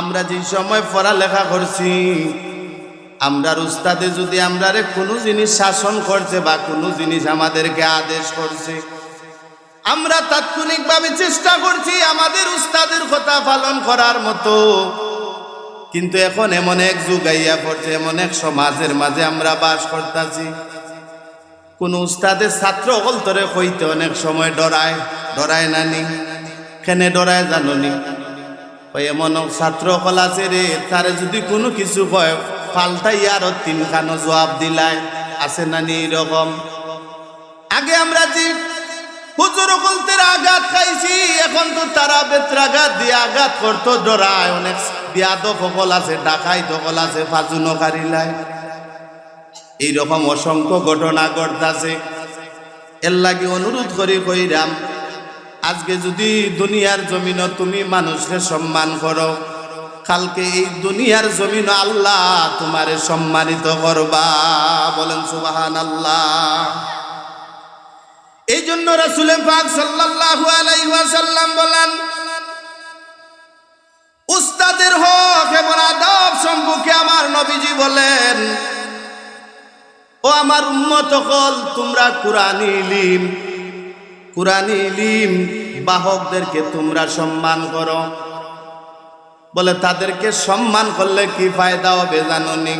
আমরা যে সময় পড়ালেখা করছি, আমরার উস্তাদে যদি আমরারে কোনো জিনিস শাসন করছে বা কোনো জিনিস আমাদেরকে আদেশ করছে, আমরা তাৎক্ষণিকভাবে চেষ্টা করছি আমাদের উস্তাদের কথা পালন করার মতো। কিন্তু এখন এমন এক যুগ আইয়া পড়ছে, এমন এক সমাজের মাঝে আমরা বাস করতেছি। কোন উস্তাদের ছাত্র অন্তরে হইতে অনেক সময় ডরায় ডরায় নানি কেনে ডরায় জাননি এমন ছাত্র হল আছে রে, তারে যদি কোনো কিছু কয়, পাল্টাই আরও তিনখানো জবাব দিলায় আছে নানি এরকম? আগে আমরা যে হুজুর কলতের আঘাত খাইছি, এখন তো তারা বেত্রাঘাত দিয়ে আঘাত করতো, ডরায় অনেক। বিয়াদ সকল আছে, ডাকাই সকল আছে ফাজুনো কারিলায় এইরকম অসংখ্য ঘটনা ঘটতাছে। এর লাগে অনুরোধ করি কইরাম আজকে যদি দুনিয়ার জমিন তুমি মানুষকে সম্মান করো, কালকে এই দুনিয়ার জমিন আল্লাহ তোমারে সম্মানিত করবা। বলেন সুবাহান আল্লাহ এই জন্য রাসুলের পাক ওয়াসাল্লাম বলেন, উস্তাদের হক এবং আদব সম্পর্কে আমার নবীজি বলেন, ও আমার উম্মত হল তোমরা কুরআনি ইলিম কুরআনি ইলিম, বাহকদেরকে তোমরা সম্মান করো। বলে, তাদেরকে সম্মান করলে কি ফায়দা হবে জাননি?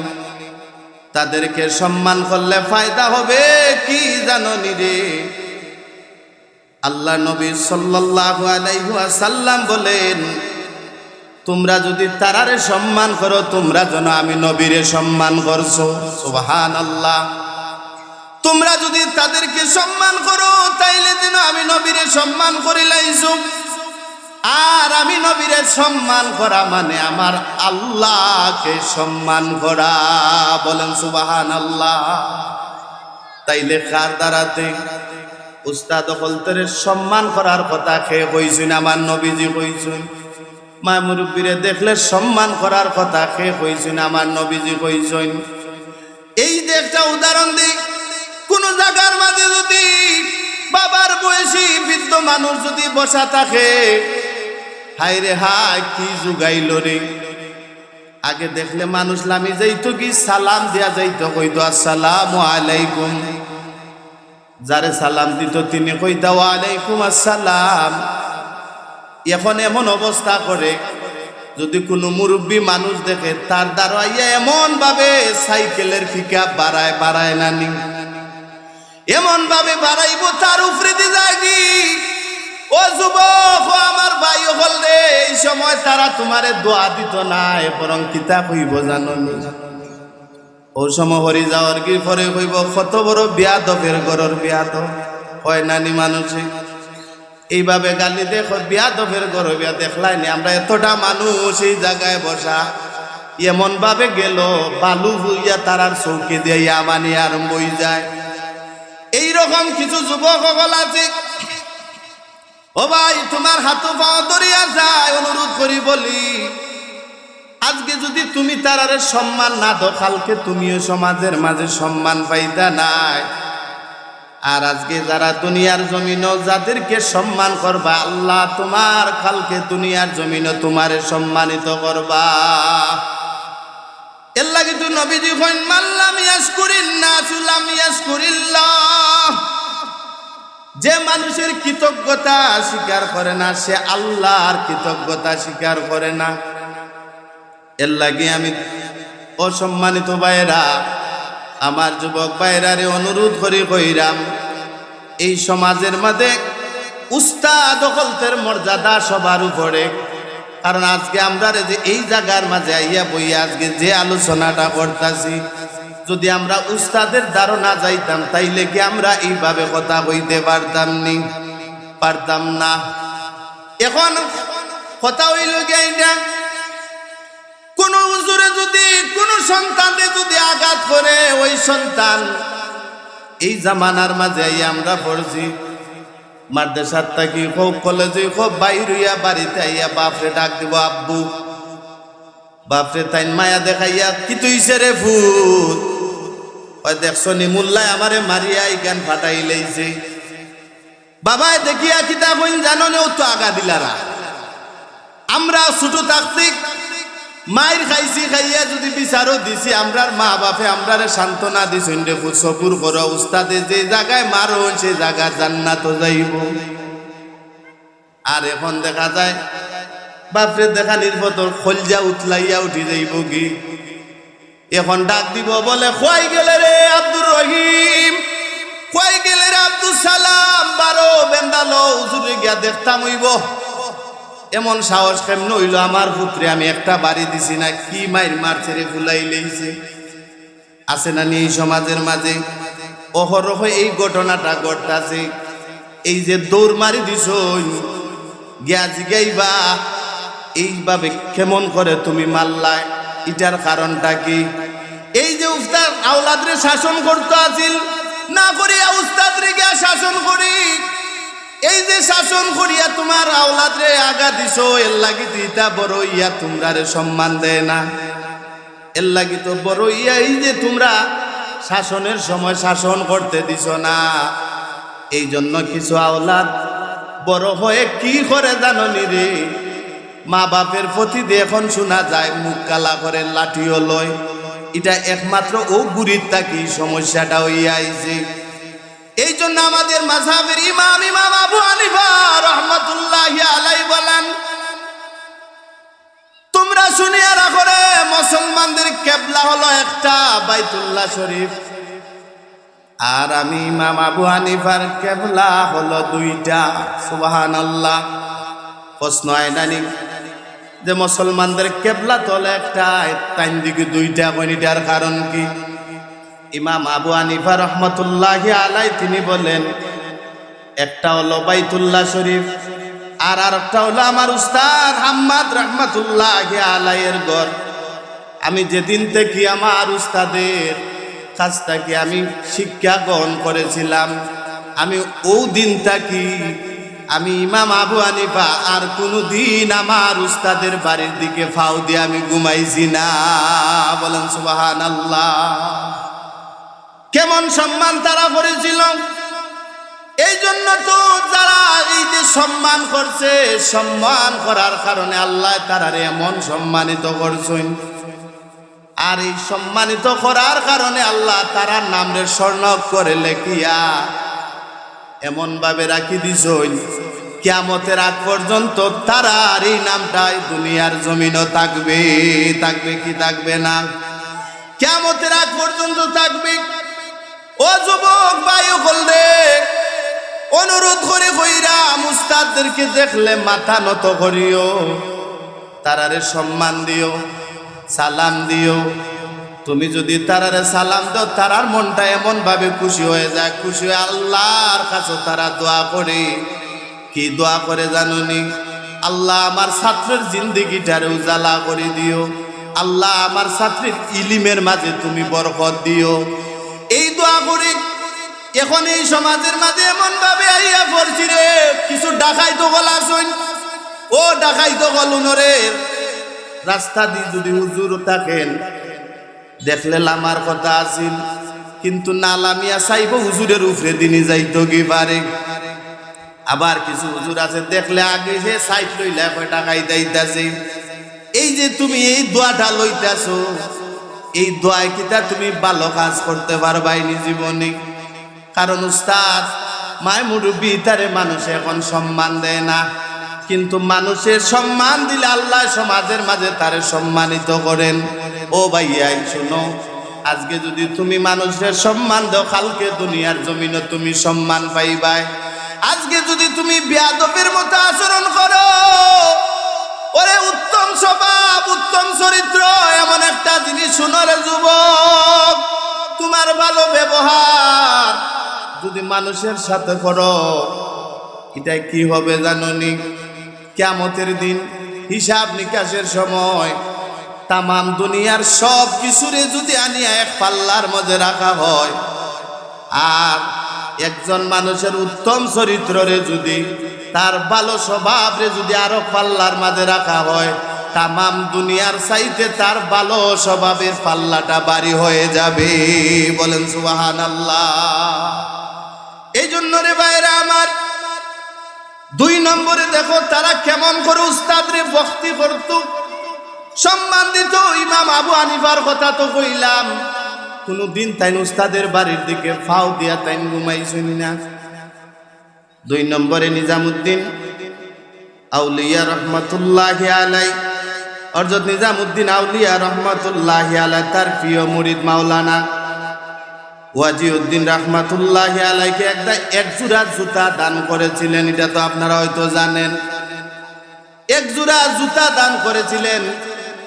তাদেরকে সম্মান করলে ফায়দা হবে কি জাননি রে? আল্লাহ নবী ওয়াসাল্লাম বলেন, তোমরা যদি তারারে সম্মান করো, তোমরা যেন আমি নবীরে সম্মান করছ। সুবহান আল্লাহ তোমরা যদি তাদেরকে সম্মান করো, তাইলে যেন আমি নবীরে সম্মান করিলাইছো আর আমি নবীরে সম্মান করা মানে আমার আল্লাহকে সম্মান করা। বলেন সুবাহান আল্লাহ তাইলে কার দ্বারাতে? উস্তাদ হলতরে সম্মান করার কথা খেয়ে কইছেন? আমার নবীজি কইছেন। মা মুরব্বীরে দেখলে সম্মান করার কথা খেয়ে কইছেন? আমার নবীজি কইছেন। এই যে একটা উদাহরণ দিই। কোন জায়গার মাঝে যদি বাবার বয়সী বৃদ্ধ মানুষ যদি বসা থাকে হাই রে হাই কি যুগাইল রে। আগে দেখলে মানুষ লামি যাইতো কি, সালাম দিয়া যাইতো, কইতো আসসালামু আলাইকুম। যারে সালাম দিত তিনি কইতা, ওয়ালাইকুম আসসালাম। এখন এমন অবস্থা করে, যদি কোনো মুরব্বী মানুষ দেখে, তার দাঁড়াইয়া এমন ভাবে সাইকেলের ফিকা বাড়ায় বাড়ায় নানি এমন ভাবে বাড়াইব, তার উপরে দিয়ে ও যুবক আমার ভাই হল রে, এই সময় তারা তোমারে দোয়া দিত না বরং কিতা কইব জানো ও সময় হরি যাওয়ার কি পরে কইব কত বড় বিয়া দফের ঘরের বিয়া তো হয় নানি মানুষে? এইভাবে গালি দেখো বিয়া দফের ঘর বিয়া দেখলাই নি, আমরা এতটা মানুষ এই জায়গায় বসা। এমন ভাবে গেল, বালু হইয়া তারার চৌকি দিয়ে আমানি আরম্ভ হয়ে যায়। এইরকম কিছু যুবক সকল আছে। ও ভাই, তোমার হাতু পাও ধরিয়া যায়, অনুরোধ করি বলি। আজকে যদি তুমি তারারে সম্মান না দো কালকে তুমিও সমাজের মাঝে সম্মান পাইতা নাই। আর আজকে যারা দুনিয়ার জমিন যাদেরকে সম্মান করবা, আল্লাহ তোমার কালকে দুনিয়ার জমিন তোমারে সম্মানিত করবা। এর লাগে তো নবীজি কইন মাল্লাম ইয়াসকুরিন নাসুলাম ইয়াসকুরিল্লাহ যে মানুষের কৃতজ্ঞতা স্বীকার করে না, সে আল্লাহর কৃতজ্ঞতা স্বীকার করে না। এর লাগে আমি অসম্মানিত ভাইরা আমার যুবক ভাইরারে অনুরোধ করি কইরাম, এই সমাজের মাঝে উস্তাদ মর্যাদা সবার উপরে। কারণ আজকে আমরা যে এই জায়গার মাঝে আইয়া বইয়া আজকে যে আলোচনাটা করতেছি, যদি আমরা উস্তাদের ধারণা যাইতাম, তাইলে কি আমরা এইভাবে কথা কইতে পারতাম নি? পারতাম না। এখন কথা হইল গিয়ে কোন হুজুরে যদি, কোন সন্তানকে যদি আঘাত করে, ওই সন্তান এই জামানার মাঝে আমরা পড়ছি। মাদ্রাসার থাকি খুব কলেজে খুব বাইর হইয়া বাড়িতে আইয়া বাপরে ডাক দিব, আব্বু, বাপরে তাই মায়া দেখাইয়া কি তুইছে রে ভূত? ওই দেখছ নি মুল্লায় আমারে মারিয়া জ্ঞান ফাটাই লাইছে। বাবায় দেখিয়া কিতা কইন জানো নে ও তো আগা দিলারা। আমরা ছোট থাকতে মায়ের খাইছি খাইয়া যদি বিচারও দিছি, আমরার মা বাপে আমরারে সান্ত্বনা দিছেন রে সবুর করো উস্তাদে যে জায়গায় মারো সে জায়গা জান্নাত যাইব। আর এখন দেখা যায়, বাপরে দেখা নির্বতর খলজা উতলাইয়া উঠি যাইব কি? এখন ডাক দিব, বলে, খোয়াই গেলে রে আব্দুর রহিম, খোয়াই গেলে রে আব্দুল সালাম, বারো বেন্দালো উজুরে গিয়া দেখতাম হইব। এমন সাহস কেমন হইল? আমার পুত্রে, আমি একটা বাড়ি দিছি না, কি মাইর মার ছেড়ে ফুলাই লেইছে। আছে না নি সমাজের মাঝে? অহরহ এই ঘটনাটা ঘটতাছে। এই যে দৌড় মারি দিছ গিয়া জিগাইবা এইভাবে কেমন করে তুমি মাল্লায় এটার কারণটা কি? এই যে উস্তাদ, আওলাদরে শাসন করতে আছিল না করিয়া উস্তাদরে গিয়া শাসন করি। এই যে শাসন করিয়া তোমার আওলাদ রে আগা দিছ, এর লাগি তো ইটা বড় ইয়া তোমরা রে সম্মান দেয় না। এর লাগি তো বড় ইয়া এই যে তোমরা শাসনের সময় শাসন করতে দিছ না। এই জন্য কিছু আওলাদ বড় হয়ে কি করে জাননি রে? মা বাপের প্রতি এখন শোনা যায়, মুখ কালা করে লাঠিও লয়। এটা একমাত্র ও গুরির তাকি সমস্যাটা হইয়া আইছে? এই জন্য আমাদের মাঝাবের ইমাম ইমাম আবু হানিফা রহমতুল্লাহ আলাই বলেন, তোমরা শুনিয়া রাখো রে, মুসলমানদের কেবলা হলো একটা বাইতুল্লাহ শরীফ। আর আমি ইমাম আবু হানিফার কেবলা হলো দুইটা সুবাহান আল্লাহ প্রশ্ন আয়নানি যে মুসলমানদের কেবলা তলে একটা তাইন দিকে দুইটা বনিটার কারণ কি? ইমাম আবু আনিফা রহমতুল্লাহ আলাই তিনি বলেন, একটা হলো বাইতুল্লাহ শরীফ, আর আরেকটা হলো আমার উস্তাদ হাম্মাদ রহমতুল্লাহ আলাইয়ের ঘর। আমি যেদিন থেকে আমার উস্তাদের কাছ থেকে আমি শিক্ষা গ্রহণ করেছিলাম, আমি ও দিন থাকি আমি ইমাম আবু আনিফা আর কোনো দিন আমার উস্তাদের বাড়ির দিকে ফাও দিয়ে আমি ঘুমাইছি না। বলেন সুবাহান আল্লাহ কেমন সম্মান তারা করেছিল? এই জন্য তো যারা এই যে সম্মান করছে, সম্মান করার কারণে আল্লাহ তারারে এমন সম্মানিত করছেন। আর এই সম্মানিত করার কারণে আল্লাহ তারার নামে স্বর্ণ করে লেখিয়া এমন ভাবে রাখি দিছইন কিয়ামতের আগ পর্যন্ত তারার এই নামটাই দুনিয়ার জমিনও থাকবে থাকবে কি থাকবে না? কিয়ামতের আগ পর্যন্ত থাকবে। ও যুবক, বায়ু রে অনুরোধ করে কইরা মুস্তাদদেরকে দেখলে মাথা নত করিও। তারারে সম্মান দিও, সালাম দিও। তুমি যদি তারারে সালাম দাও, তারার মনটা এমন ভাবে খুশি হয়ে যায়, খুশি হয়ে আল্লাহর কাছে তারা দোয়া করে। কি দোয়া করে জানুনি? আল্লাহ আমার ছাত্রের জিন্দিগিটারে উজালা করে দিও। আল্লাহ আমার ছাত্রীর ইলিমের মাঝে তুমি বরকত দিও। এই দোয়া করি এখন এই সমাজের মাঝে এমন ভাবে আইয়া পড়ছি রে, কিছু ডাকাই তো গলা শুন। ও ডাকাই তো গলুনরে রাস্তা দিয়ে যদি হুজুর থাকেন, দেখলে লামার কথা আছিল। কিন্তু না লামিয়া চাইব হুজুরের উপরে দিনই যাইতো কি পারে? আবার কিছু হুজুর আছে, দেখলে আগে সে সাইড লইলে টাকাই দেইতাছে। এই যে তুমি এই দোয়াটা লইতাছো এই দোয়ায় কিতা তুমি ভালো কাজ করতে পারবাইনি জীবনে? কারণ উস্তাদ, মায় মুরব্বী তারে মানুষ এখন সম্মান দেয় না। কিন্তু মানুষের সম্মান দিলে আল্লাহ সমাজের মাঝে তারে সম্মানিত করেন। ও ভাইয়াই শোনো, আজকে যদি তুমি মানুষের সম্মান দাও, কালকে দুনিয়ার জমিনে তুমি সম্মান পাইবাই। আজকে যদি তুমি বিয়াদবের মতো আচরণ করো, ওরে উত্তম স্বভাব, উত্তম চরিত্র, এমন একটা শুনরে যুবক, তোমার ভালো ব্যবহার যদি মানুষের সাথে করো এটা কি হবে জাননি? কেমতের দিন, হিসাব নিকাশের সময়, তামাম দুনিয়ার সব কিছুরে যদি আনিয়া এক পাল্লার মধ্যে রাখা হয়, আর একজন মানুষের উত্তম চরিত্ররে যদি, তার ভালো স্বভাবরে যদি আরও পাল্লার মাঝে রাখা হয় তামাম দুনিয়ার চাইতে তার ভালো স্বভাবের পাল্লাটা বাড়ি হয়ে যাবে। বলেন সুবাহান আল্লাহ এই জন্য রে ভাইরা আমার, দুই নম্বরে দেখো, তারা কেমন করে উস্তাদ রে ভক্তি করত। সম্মান দিত ইমাম আবু হানিফার কথা তো কইলাম। কোনো দিন তাইন উস্তাদের বাড়ির দিকে ফাও দিয়া তাইন ঘুমাইছেন না। দুই নম্বরে নিজামুদ্দিন, আউলিয়া রহমতুল্লাহ আলাই অর্জত নিজামুদ্দিন আউলিয়া রহমতুল্লাহ আলাই তার প্রিয় মুরিদ মাওলানা ওয়াজিউদ্দিন রহমাতুল্লাহ আলাইকে একটা এক জোড়া জুতা দান করেছিলেন, এটা তো আপনারা হয়তো জানেন। এক জোড়া জুতা দান করেছিলেন,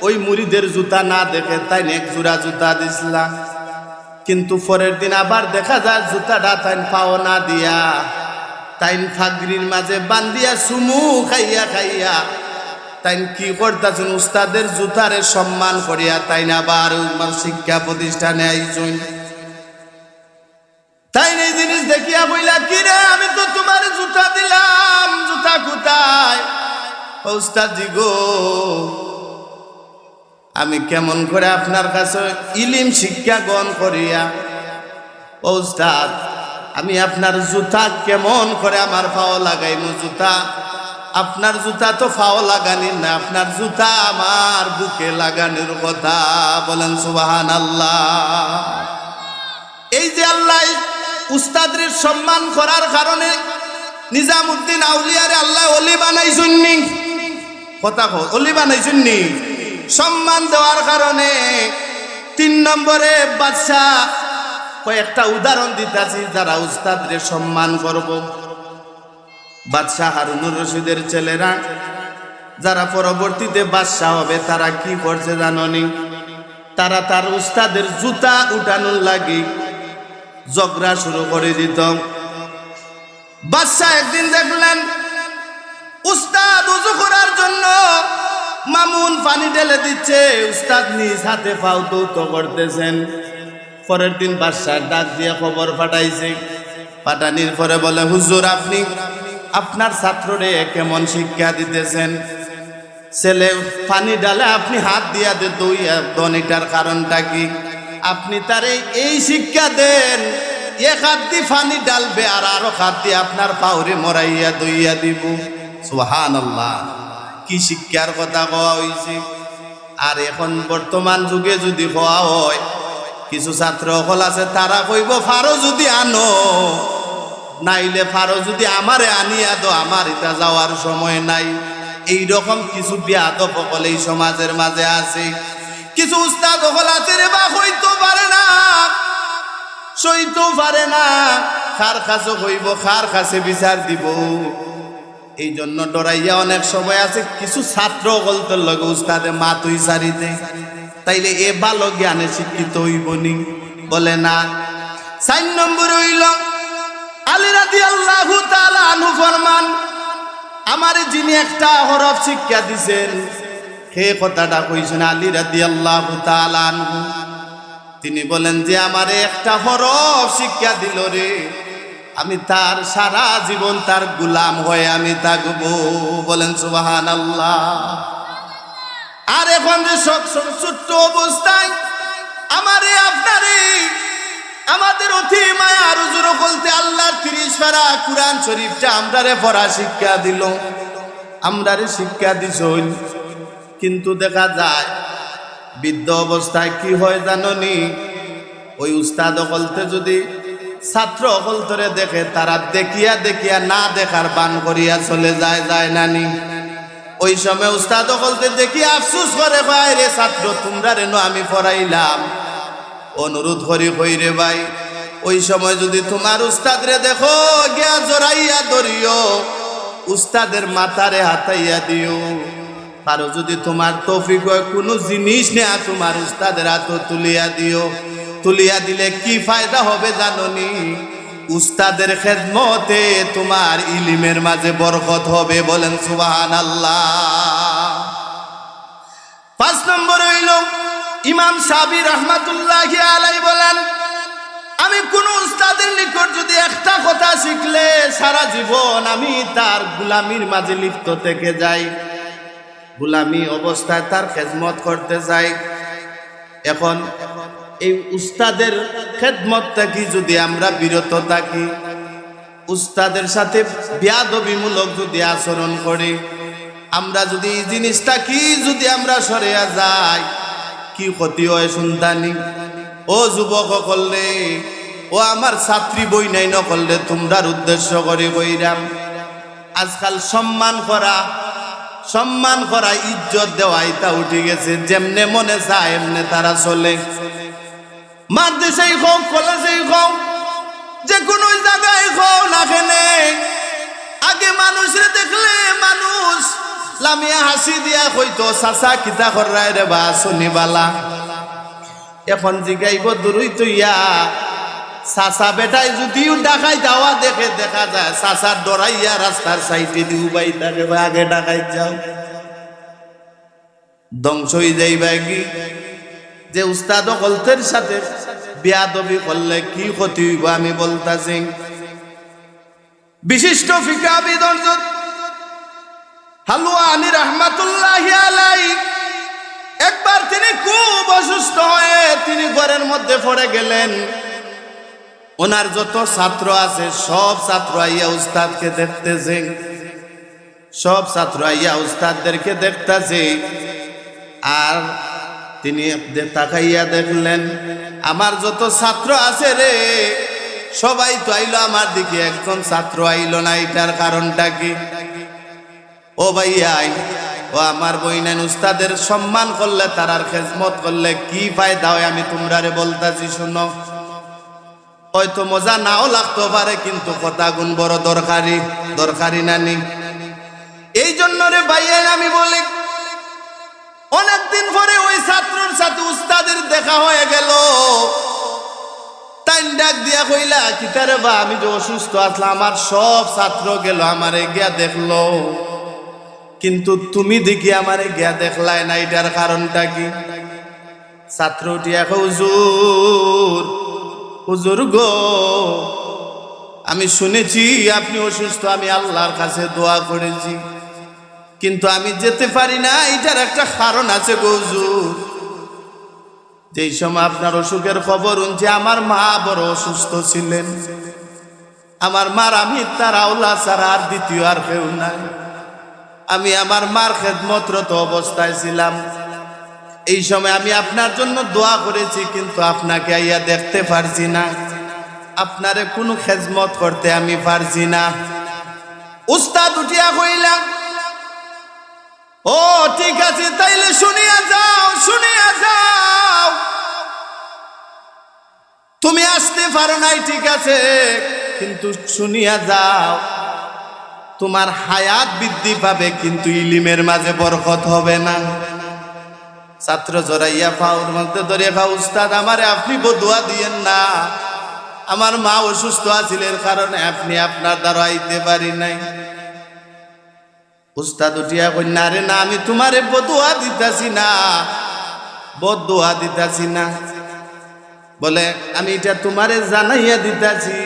ওই মুড়িদের জুতা না দেখে তাই এক জোড়া জুতা দিছিলাম। কিন্তু পরের দিন আবার দেখা যায় জুতাটা তাই পাও না দিয়া, তাইন ফাগরির মাঝে বান্দিয়া সুমু খাইয়া খাইয়া তাইন কি করতেছেন? উস্তাদের জুতারে সম্মান করিয়া তাইন আবার উমার শিক্ষা প্রতিষ্ঠানে আইসুন তাই এই জিনিস দেখিয়া বইলা, কি রে, আমি তো তোমার জুতা দিলাম, জুতা কোথায়? উস্তাদি গো, আমি কেমন করে আপনার কাছে ইলিম শিক্ষা গ্রহণ করিয়া উস্তাদ, আমি আপনার জুতা কেমন করে আমার ফাও লাগাইমু? জুতা আপনার জুতা তো ফাও লাগানি না, আপনার জুতা আমার বুকে লাগানোর কথা। বলেন সুবাহান আল্লাহ এই যে আল্লাহ উস্তাদের সম্মান করার কারণে নিজামুদ্দিন আউলিয়ারে আল্লাহ অলি বানাইছুননি। কথা অলি বানাইছুননি। সম্মান দেওয়ার কারণে তিন নম্বরে বাদশাহ কয়েকটা উদাহরণ দিতেছি যারা উস্তাদরে সম্মান করব। বাদশাহ হারুনুর রশিদের ছেলেরা, যারা পরবর্তীতে বাদশাহ হবে, তারা কি করছে জাননি? তারা তার উস্তাদের জুতা উঠানোর লাগি ঝগড়া শুরু করে দিত। বাদশাহ একদিন দেখলেন, উস্তাদ উজু করার জন্য মামুন পানি ঢেলে দিচ্ছে, উস্তাদ নিজ হাতে পাও দৌত করতেছেন। পরের দিন বাদশাহ ডাক দিয়ে খবর পাঠাইছে। পাঠানির পরে বলে, হুজুর, আপনি আপনার ছাত্ররে কেমন শিক্ষা দিতেছেন? ছেলে, পানি ডালে আপনি হাত দিয়া দে দুই দনিটার কারণটা কি? আপনি তার এই শিক্ষা দেন এক হাত দিয়ে পানি ডালবে আর আরও হাত দিয়ে আপনার পাউরে মরাইয়া দইয়া দিব। সুহান কি শিক্ষার কথা কওয়া হয়েছে আর এখন বর্তমান যুগে যদি হওয়া হয়, কিছু ছাত্র হল আছে, তারা কইব, ফারো যদি আনো। নাইলে ফারো যদি আমারে আনিয়া দো আমার এটা যাওয়ার সময় নাই। এই রকম কিছু বিয়াদব সকল এই সমাজের মাঝে আছে। কিছু উস্তাদ সকল আছে রে বা হইতো পারে না। সইতেও পারে না। খার কাছে হইব, খার খাসে বিচার দিব। এই জন্য ডরাইয়া অনেক সময় আছে, কিছু ছাত্র গল্পের লগে উস্তাদে মা তুই সারিতে তাইলে এ ভালো জ্ঞানে শিক্ষিত হইবনি। বলে না। চার নম্বর হইল আল্লাহ আমার যিনি একটা হরফ শিক্ষা দিছেন, সে কথাটা কইছেন আলী রাদি আল্লাহ তিনি বলেন যে, আমারে একটা হরফ শিক্ষা দিল রে, আমি তার সারা জীবন তার গুলাম হয়ে আমি থাকব। বলেন সুবাহান আল্লাহ আর এখন যে সব ছোট্ট অবস্থায়, আমারে আপনারে আমাদের অতি মায়া রুজুর বলতে আল্লাহর তিরিশ ফেরা কুরআন শরীফটা আমরারে পড়া শিক্ষা দিল। আমরারে শিক্ষা দিছ কিন্তু দেখা যায়, বৃদ্ধ অবস্থায় কি হয় জাননি? ওই উস্তাদ অকলতে যদি ছাত্র অকলতরে দেখে, তারা দেখিয়া দেখিয়া না দেখার বান করিয়া চলে যায় যায় নানি ওই সময় উস্তাদ অকলতে দেখি, আফসুস করে ভাই রে ছাত্র তোমরা রেন আমি পড়াইলাম। অনুরোধ করি কই রে ভাই, ওই সময় যদি তোমার উস্তাদ রে দেখো, গিয়া জড়াইয়া ধরিও, উস্তাদের মাথারে হাতাইয়া দিও। কারও যদি তোমার তৌফিক হয়, কোনো জিনিস নেয়া তোমার উস্তাদের হাত তুলিয়া দিও। তুলিয়া দিলে কি ফায়দা হবে জাননি? উস্তাদের খেদমতে তোমার ইলিমের মাঝে বরকত হবে বলেন সুবাহান আল্লাহ পাঁচ নম্বর হইল ইমাম সাবি রহমাতুল্লাহ আলাই বলেন, আমি কোন উস্তাদের নিকট যদি একটা কথা শিখলে সারা জীবন আমি তার গুলামির মাঝে লিপ্ত থেকে যাই। গুলামি অবস্থায় তার খেদমত করতে চাই এখন এই উস্তাদের খেদমত থাকি যদি আমরা বিরত থাকি, উস্তাদের সাথে বিয়াদবিমূলক যদি আচরণ করি, আমরা যদি এই জিনিসটা কি যদি আমরা সরিয়া যাই কি ক্ষতি হয় শুনতানি ও যুবক করলে ও আমার ছাত্রী বই নাই নকরলে তোমরার উদ্দেশ্য করে কইরাম আজকাল সম্মান করা সম্মান করা ইজ্জত দেওয়া এটা উঠে গেছে, যেমনে মনে চায়, এমনে তারা চলে। দেশেই হোক, কলেজেই হোক যে কোনো জায়গায় হোক না আগে মানুষরে দেখলে মানুষ লামিয়া হাসি দিয়া কইতো, চাচা, কিতা করায় রে বা শনিবালা? এখন জিগাইব দূরই তুইয়া। চাচা, বেটাই, যদিও ডাকাই যাওয়া দেখে, দেখা যায়। চাচা ডরাইয়া রাস্তার সাইডে দিউ বাই তাকে আগে ডাকাই যাও। ধ্বংস হয়ে যাইবা কি যে উস্তাদ কলতের সাথে বিয়া বিয়াদবি করলে কি ক্ষতি হইব, আমি বলতাছি। বিশিষ্ট ফিকা বিদর্জ হালুয়া আলী রহমাতুল্লাহ আলাই। একবার তিনি খুব অসুস্থ হয়ে তিনি ঘরের মধ্যে পড়ে গেলেন। ওনার যত ছাত্র আছে, সব ছাত্র আইয়া উস্তাদকে দেখতেছে। সব ছাত্র আইয়া উস্তাদদেরকে দেখতেছে। আর তিনি তাকাইয়া দেখলেন, আমার যত ছাত্র আছে রে, সবাই তো আইলো আমার দিকে, একজন ছাত্র আইলো না, এটার কারণটা কি? ও ভাইয়াই, ও আমার বইনেন উস্তাদের সম্মান করলে, তারার খেজমত করলে কি ফায়দা হয় আমি তোমরারে বলতাছি, শুনো। হয়তো মজা নাও লাগতে পারে, কিন্তু কথা গুণ বড় দরকারি দরকারি নানি এই জন্য রে ভাইয়াই, আমি বলি, অনেকদিন পরে ওই ছাত্রর সাথে উস্তাদের দেখা হয়ে গেল। তাই ডাক দিয়া কইলা কিতারে বা, আমি যে অসুস্থ আসলাম, আমার সব ছাত্র গেল, আমারে গিয়া দেখল। কিন্তু তুমি দেখি আমারে গিয়া দেখলাই না, এটার কারণটা কি? ছাত্র উঠিয়া হুজুর হুজুর গো, আমি শুনেছি আপনি অসুস্থ, আমি আল্লাহর কাছে দোয়া করেছি। কিন্তু আমি যেতে পারি না, এটার একটা কারণ আছে গৌজুর যেই সময় আপনার অসুখের খবর উনছে আমার মা বড় অসুস্থ ছিলেন। আমার মার আমি তার আওলা ছাড়া আর দ্বিতীয় আর কেউ নাই। আমি আমার মার খেদমতরত অবস্থায় ছিলাম। এই সময় আমি আপনার জন্য দোয়া করেছি, কিন্তু আপনাকে আইয়া দেখতে পারছি না। আপনারে কোনো খেজমত করতে আমি পারছি না। উস্তাদ উঠিয়া কইলাম ও, ঠিক আছে, তাইলে শুনিয়া যাও শুনিয়া যাও। তুমি আসতে পারো নাই, ঠিক আছে, কিন্তু শুনিয়া যাও। তোমার হায়াত বৃদ্ধি পাবে, কিন্তু ইলিমের মাঝে বরকত হবে না। ছাত্র জড়াইয়া পাওর মধ্যে ধরে খাও উস্তাদ, আমারে আপনি বদুয়া দিয়েন না। আমার মা অসুস্থ আছিলেন কারণে আপনি আপনার দ্বারা আইতে পারি নাই। উস্তাদ উঠিয়া কন্যা রে না, আমি তোমারে বদুয়া দিতাছি না, বদুয়া দিতাছি না। বলে, আমি এটা তোমারে জানাইয়া দিতাছি।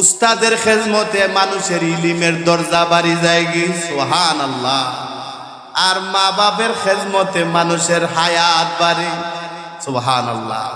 উস্তাদের খেজমতে মানুষের ইলিমের দরজা বাড়ি যায় গি সোহান আল্লাহ আর মা বাপের খেজমতে মানুষের হায়াত বাড়ে। সোহান আল্লাহ